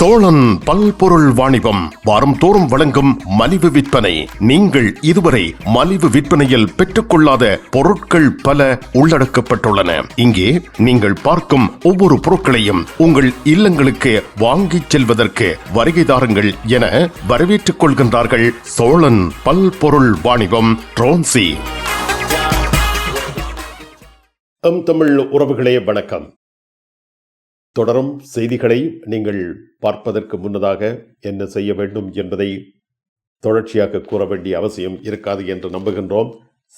சோழன் பல்பொருள் வாணிபம் வாரம் தோறும் வழங்கும் மலிவு விற்பனை. நீங்கள் இதுவரை மலிவு விற்பனையில் பெற்றுக்கொள்ளாத பொருட்கள் பல உள்ளடக்கப்பட்டுள்ளன. இங்கே நீங்கள் பார்க்கும் ஒவ்வொரு பொருட்களையும் உங்கள் இல்லங்களுக்கு வாங்கிச் செல்வதற்கு வருகைதாரங்கள் என வரவேற்றுக் கொள்கின்றார்கள் சோழன் பல்பொருள் வாணிபம் ட்ரோன்சி. எம் தமிழ் உறவுகளே வணக்கம். தொடரும் செய்திகளை நீங்கள் பார்ப்பதற்கு முன்னதாக என்ன செய்ய வேண்டும் என்பதை தொடர்ச்சியாக கூற வேண்டிய அவசியம் இருக்காது என்று நம்புகின்றோம்.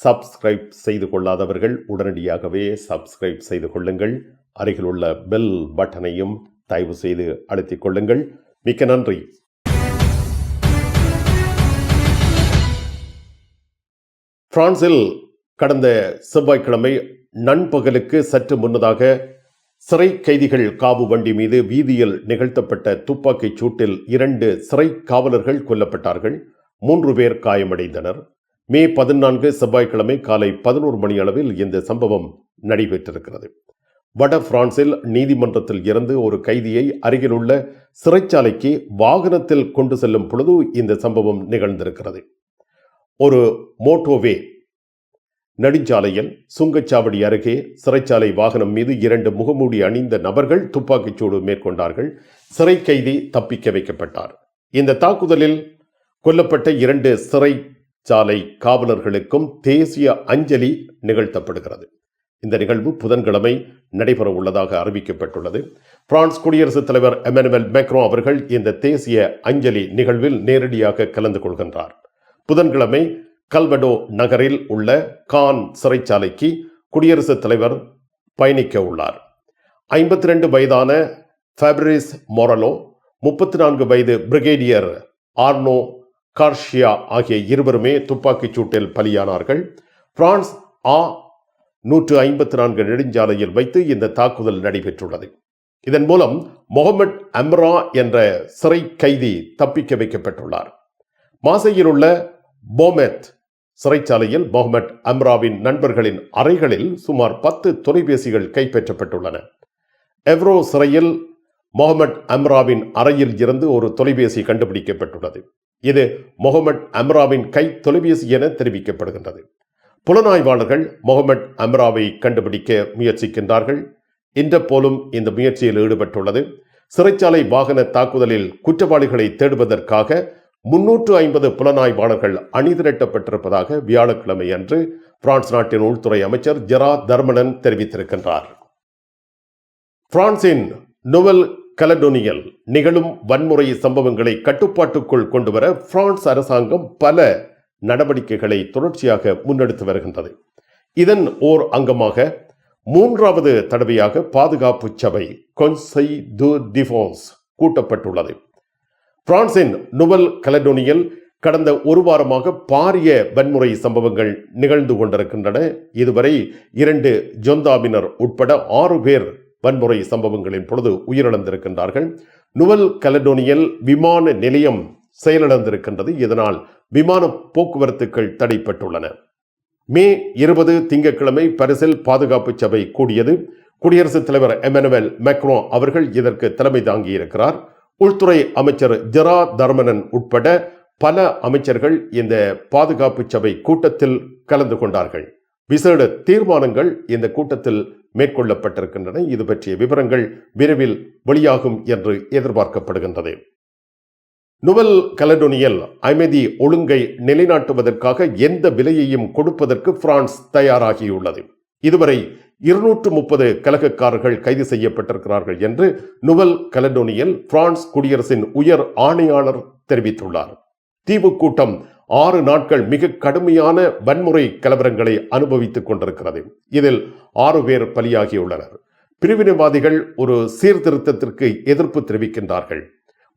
சப்ஸ்கிரைப் செய்து கொள்ளாதவர்கள் உடனடியாகவே சப்ஸ்கிரைப் செய்து கொள்ளுங்கள். அருகில் உள்ள பெல் பட்டனையும் தயவு செய்து அழுத்திக் கொள்ளுங்கள். மிக்க நன்றி. பிரான்சில் கடந்த செவ்வாய்க்கிழமை நண்பகலுக்கு சற்று முன்னதாக சிறை கைதிகள் காவு வண்டி மீது வீதியில் நிகழ்த்தப்பட்ட துப்பாக்கிச் சூட்டில் இரண்டு சிறை காவலர்கள் கொல்லப்பட்டார்கள். மூன்று பேர் காயமடைந்தனர். மே பதினான்கு செவ்வாய்க்கிழமை காலை பதினோரு மணி அளவில் இந்த சம்பவம் நடைபெற்றிருக்கிறது. வட பிரான்சில் நீதிமன்றத்தில் இருந்து ஒரு கைதியை அருகிலுள்ள சிறைச்சாலைக்கு வாகனத்தில் கொண்டு செல்லும் பொழுது இந்த சம்பவம் நிகழ்ந்திருக்கிறது. ஒரு மோட்டோவே நெடுஞ்சாலையில் சுங்கச்சாவடி அருகே சிறைச்சாலை வாகனம் மீது இரண்டு முகமூடி அணிந்த நபர்கள் துப்பாக்கிச்சூடு மேற்கொண்டார்கள். சிறை கைதி தப்பிக்க வைக்கப்பட்டார். இந்த தாக்குதலில் கொல்லப்பட்ட இரண்டு சிறைச்சாலை காவலர்களுக்கும் தேசிய அஞ்சலி நிகழ்த்தப்படுகிறது. இந்த நிகழ்வு புதன்கிழமை நடைபெற உள்ளதாக அறிவிக்கப்பட்டுள்ளது. பிரான்ஸ் குடியரசுத் தலைவர் எமனுவல் மேக்ரோ அவர்கள் இந்த தேசிய அஞ்சலி நிகழ்வில் நேரடியாக கலந்து கொள்கின்றார். புதன்கிழமை கல்வடோ நகரில் உள்ள கான் சிறைச்சாலைக்கு குடியரசுத் தலைவர் பயணிக்க உள்ளார். ஐம்பத்தி ரெண்டு வயதான ஃபேப்ரிஸ் மொரலோ முப்பத்தி நான்கு வயது பிரிகேடியர் ஆர்னோ கார்ஷியா ஆகிய இருவருமே துப்பாக்கிச் சூட்டில் பலியானார்கள். பிரான்ஸ் ஆ நூற்று ஐம்பத்தி நான்கு நெடுஞ்சாலையில் வைத்து இந்த தாக்குதல் நடைபெற்றுள்ளது. இதன் மூலம் முகமட் அம்ரா என்ற சிறை கைதி தப்பிக்க வைக்கப்பட்டுள்ளார். மாசையில் உள்ள போமெத் சிறைச்சாலையில் மொஹமட் அம்ராவின் நண்பர்களின் அறைகளில் சுமார் பத்து தொலைபேசிகள் கைப்பற்றப்பட்டுள்ளன. எவ்ரோ சிறையில் மொஹமட் அம்ராவின் அறையில் இருந்து ஒரு தொலைபேசி கண்டுபிடிக்கப்பட்டுள்ளது. இது மொஹமட் அம்ராவின் கை தொலைபேசி என தெரிவிக்கப்படுகின்றது. புலனாய்வாளர்கள் மொஹமட் அம்ராவை கண்டுபிடிக்க முயற்சிக்கின்றார்கள். இன்டர்போலும் இந்த முயற்சியில் ஈடுபட்டுள்ளது. சிறைச்சாலை வாகன தாக்குதலில் குற்றவாளிகளை தேடுவதற்காக முன்னூற்று ஐம்பது புலனாய்வாளர்கள் அணிதிரட்டப்பட்டிருப்பதாக வியாழக்கிழமை அன்று பிரான்ஸ் நாட்டின் உள்துறை அமைச்சர் ஜெரா தர்மனன் தெரிவித்திருக்கின்றார். பிரான்சின் நுவல் கலடோனியல் நிகழும் வன்முறை சம்பவங்களை கட்டுப்பாட்டுக்குள் கொண்டுவர பிரான்ஸ் அரசாங்கம் பல நடவடிக்கைகளை தொடர்ச்சியாக முன்னெடுத்து வருகின்றது. இதன் ஓர் அங்கமாக மூன்றாவது தடவையாக பாதுகாப்பு சபை கொன்சை டு டிஃபோன்ஸ் கூட்டப்பட்டுள்ளது. பிரான்சின் நுவல் கலடோனியில் கடந்த ஒரு வாரமாக பாரிய வன்முறை சம்பவங்கள் நிகழ்ந்து கொண்டிருக்கின்றன. இதுவரை இரண்டு ஜொந்தாபினர் உட்பட ஆறு பேர் வன்முறை சம்பவங்களின் பொழுது உயிரிழந்திருக்கின்றார்கள். நுவல் கலடோனியல் விமான நிலையம் செயலிழந்திருக்கின்றது. இதனால் விமான போக்குவரத்துக்கள் தடைப்பட்டுள்ளன. மே இருபது திங்கட்கிழமை பரிசில் பாதுகாப்பு சபை கூடியது. குடியரசுத் தலைவர் எமனுவல் மெக்ரோ அவர்கள் இதற்கு தலைமை தாங்கியிருக்கிறார். உள்துறை அமைச்சர் ஜெரா தர்மனன் உட்பட பல அமைச்சர்கள் இந்த பாதுகாப்பு சபை கூட்டத்தில் கலந்து கொண்டார்கள். விசேட தீர்மானங்கள் இந்த கூட்டத்தில் மேற்கொள்ளப்பட்டிருக்கின்றன. இது பற்றிய விவரங்கள் விரைவில் வெளியாகும் என்று எதிர்பார்க்கப்படுகின்றது. நுவல் கலடோனியல் அமைதி ஒழுங்கை நிலைநாட்டுவதற்காக எந்த விலையையும் கொடுப்பதற்கு பிரான்ஸ் தயாராகியுள்ளது. இதுவரை இருநூற்று முப்பது கலகக்காரர்கள் கைது செய்யப்பட்டிருக்கிறார்கள் என்று நுவல் கலடோனியல் பிரான்ஸ் குடியரசின் உயர் ஆணையாளர் தெரிவித்துள்ளார். தீவு கூட்டம் ஆறு நாட்கள் மிக கடுமையான வன்முறை கலவரங்களை அனுபவித்துக் கொண்டிருக்கிறது. இதில் ஆறு பேர் பலியாகியுள்ளனர். பிரிவினைவாதிகள் ஒரு சீர்திருத்தத்திற்கு எதிர்ப்பு தெரிவிக்கின்றார்கள்.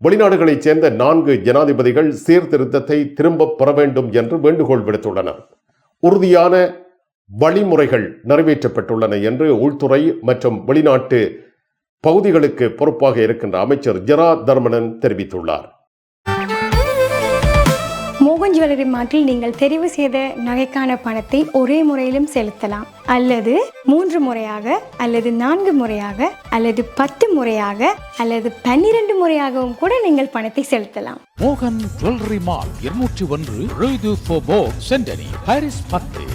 வெளிநாடுகளைச் சேர்ந்த நான்கு ஜனாதிபதிகள் சீர்திருத்தத்தை திரும்ப பெற வேண்டும் என்று வேண்டுகோள் விடுத்துள்ளனர். உறுதியான வழிமுறைகள் நிறைவேற்றப்பட்டுள்ளன என்று உள்துறை மற்றும் வெளிநாட்டு பகுதிகளுக்கு பொறுப்பாக இருக்கின்ற அமைச்சர் ஜெரா தர்மனன் தெரிவித்துள்ளார். ஜுவல்லரி மார்ட்டில் நீங்கள் தெரிவு செய்த நகைக்கான பணத்தை ஒரே முறையிலும் செலுத்தலாம். அல்லது மூன்று முறையாக அல்லது நான்கு முறையாக அல்லது பத்து முறையாக அல்லது பன்னிரண்டு முறையாகவும் கூட நீங்கள் பணத்தை செலுத்தலாம். மோகன் ஜுவல்லரி மால் இருநூற்றி ஒன்று சென்டனி பாரிஸ் பத்து.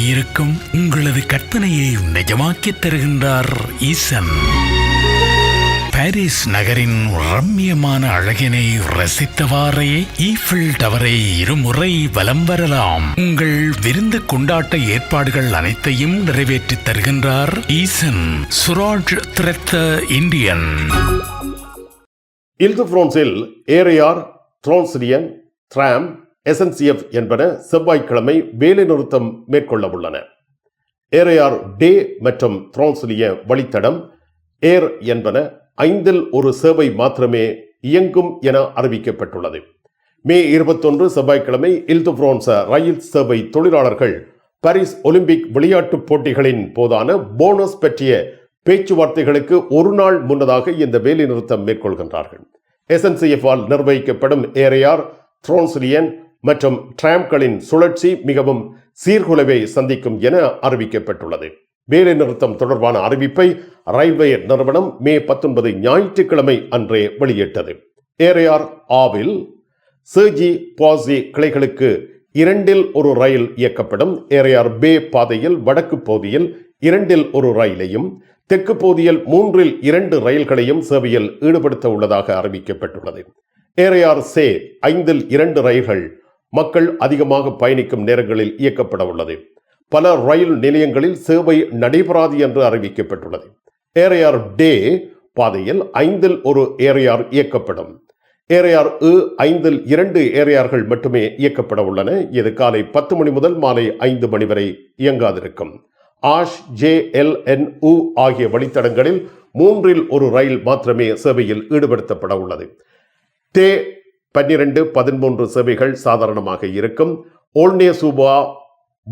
இருக்கும் உங்களது கற்பனையை நிஜமாக்கித் தருகின்றார் ஈசன். பாரிஸ் நகரின் ரம்மியமான அழகினை ரசித்தவாறே ஈஃபில் டவரை இருமுறை வலம் வரலாம். உங்கள் விருந்து கொண்டாட்ட ஏற்பாடுகள் அனைத்தையும் நிறைவேற்றித் தருகின்றார் ஈசன் சுராஜ் திரத்த இந்தியன். இல்து பிரான்சில் ஏரையார் ட்ரான்சிடியன் ட்ராம் எஸ்என்சிஎஃப் என்பன செவ்வாய்க்கிழமை வேலைநிறுத்தம் மேற்கொள்ள உள்ளன ஏரையார் டே மற்றும் திரான்சிலிய வழித்தடம் ஏர் என்பன ஐந்தில் ஒரு சேவை மாத்திரமே இயங்கும் என அறிவிக்கப்பட்டுள்ளது. மே இருபத்தொன்று செவ்வாய்க்கிழமை இல்து ரயில் சேவை தொழிலாளர்கள் பாரிஸ் ஒலிம்பிக் விளையாட்டுப் போட்டிகளின் போதான போனஸ் பற்றிய பேச்சுவார்த்தைகளுக்கு ஒரு நாள் முன்னதாக இந்த வேலைநிறுத்தம் மேற்கொள்கின்றார்கள். எஸ்என்சிஎஃப் ஆல் நிர்வகிக்கப்படும் ஏரையார் த்ரோன்சிலியன் மற்றும் டிராம்களின் சுழற்சி மிகவும் சீர்குலைவை சந்திக்கும் என அறிவிக்கப்பட்டுள்ளது. வேலைநிறுத்தம் தொடர்பான அறிவிப்பை ரயில்வே நிறுவனம் மே பத்தொன்பது ஞாயிற்றுக்கிழமை அன்றே வெளியிட்டது. ஏரையார் ஆவில் சேஜி பாசி கிளைகளுக்கு இரண்டில் ஒரு ரயில் இயக்கப்படும். ஏரையார் பே பாதையில் வடக்கு பகுதியில் இரண்டில் ஒரு ரயிலையும் தெற்கு பகுதியில் மூன்றில் இரண்டு ரயில்களையும் சேவையில் ஈடுபடுத்த உள்ளதாக அறிவிக்கப்பட்டுள்ளது. ஏரையார் சே ஐந்தில் இரண்டு ரயில்கள் மக்கள் அதிகமாக பயணிக்கும் நேரங்களில் இயக்கப்பட உள்ளது. பல ரயில் நிலையங்களில் சேவை நடைபெறாது என்று அறிவிக்கப்பட்டுள்ளது. ஏரையார் டே பாதையில் ஐந்தில் ஒரு ஏரையார் இயக்கப்படும். ஏரையார் இ ஐந்தில் இரண்டு ஏரையார்கள் மட்டுமே இயக்கப்பட உள்ளன. இது காலை பத்து மணி முதல் மாலை ஐந்து மணி வரை இயங்காதிருக்கும். H J L N U ஆகிய வழித்தடங்களில் மூன்றில் ஒரு ரயில் மாத்திரமே சேவையில் ஈடுபடுத்தப்பட உள்ளது. தே பன்னிரண்டு பதிமூன்று சேவைகள் சாதாரணமாக இருக்கும். ஓல்னே சூபா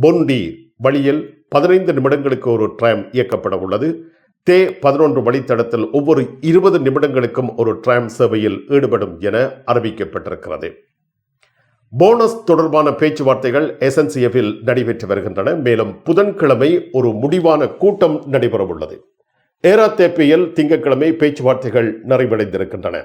பொண்டி வழியில் பதினைந்து நிமிடங்களுக்கு ஒரு ட்ராம் இயக்கப்பட உள்ளது. தே பதினொன்று வழித்தடத்தில் ஒவ்வொரு இருபது நிமிடங்களுக்கும் ஒரு ட்ராம் சேவையில் ஈடுபடும் என அறிவிக்கப்பட்டிருக்கிறது. போனஸ் தொடர்பான பேச்சுவார்த்தைகள் எஸ்என்சிஎஃபில் நடைபெற்று வருகின்றன. மேலும் புதன்கிழமை ஒரு முடிவான கூட்டம் நடைபெறவுள்ளது. ஏராத்தேப்பியில் திங்கட்கிழமை பேச்சுவார்த்தைகள் நிறைவடைந்திருக்கின்றன.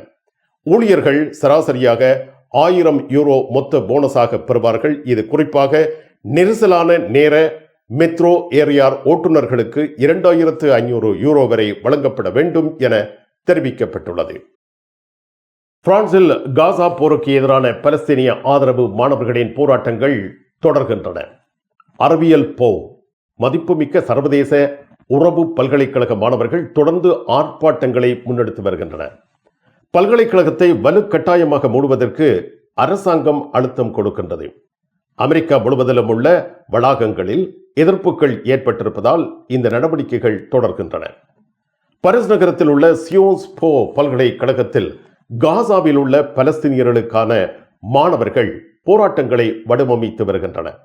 ஊழியர்கள் சராசரியாக ஆயிரம் யூரோ மொத்த போனஸாக பெறுவார்கள். இது குறிப்பாக நெரிசலான நேர மெட்ரோ ஏரியார் ஓட்டுநர்களுக்கு இரண்டாயிரத்து ஐநூறு யூரோ வரை வழங்கப்பட வேண்டும் என தெரிவிக்கப்பட்டுள்ளது. பிரான்சில் காசா போருக்கு எதிரான பலஸ்தீனிய ஆதரவு மாணவர்களின் போராட்டங்கள் தொடர்கின்றன. அறிவியல் போ. மதிப்புமிக்க சர்வதேச உறவு பல்கலைக்கழக மாணவர்கள் தொடர்ந்து ஆர்ப்பாட்டங்களை முன்னெடுத்து வருகின்றனர். பல்கலைக்கழகத்தை வலுக்கட்டாயமாக மூடுவதற்கு அரசாங்கம் அழுத்தம் கொடுக்கின்றது. அமெரிக்கா முழுவதிலும் உள்ள வளாகங்களில் எதிர்ப்புகள் ஏற்பட்டிருப்பதால் இந்த நடவடிக்கைகள் தொடர்கின்றன. பரிஸ் நகரத்தில் உள்ள சியோன்ஸ் போ பல்கலைக்கழகத்தில் காசாவில் உள்ள பலஸ்தீனியர்களுக்கான மாணவர்கள் போராட்டங்களை வடிவமைத்து வருகின்றனர்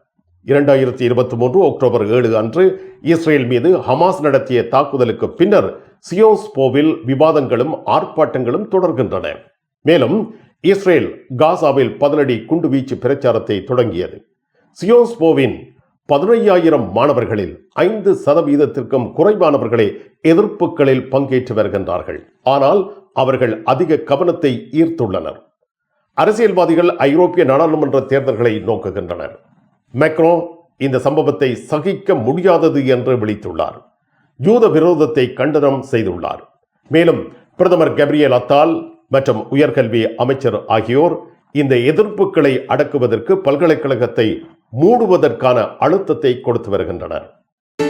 இரண்டாயிரத்தி இருபத்தி மூன்று அக்டோபர் ஏழு அன்று இஸ்ரேல் மீது ஹமாஸ் நடத்திய தாக்குதலுக்கு பின்னர் சியோஸ்போவில் விவாதங்களும் ஆர்ப்பாட்டங்களும் தொடர்கின்றன. மேலும் இஸ்ரேல் காசாவில் பதினடி குண்டுவீச்சு பிரச்சாரத்தை தொடங்கியது. சியோஸ்போவின் பதினையாயிரம் மாணவர்களில் ஐந்து சதவீதத்திற்கும் குறைவானவர்களே எதிர்ப்புகளில் பங்கேற்று வருகின்றார்கள். ஆனால் அவர்கள் அதிக கவனத்தை ஈர்த்துள்ளனர். அரசியல்வாதிகள் ஐரோப்பிய நாடாளுமன்ற தேர்தல்களை நோக்குகின்றனர். மேக்ரோ இந்த சம்பவத்தை சகிக்க முடியாதது என்று விழித்துள்ளார். யூத விரோதத்தை கண்டனம் செய்துள்ளார். மேலும் பிரதமர் கப்ரியல் அத்தால் மற்றும் உயர்கல்வி அமைச்சர் ஆகியோர் இந்த எதிர்ப்புகளை அடக்குவதற்கு பல்கலைக்கழகத்தை மூடுவதற்கான அழுத்தத்தை கொடுத்து வருகின்றனர்.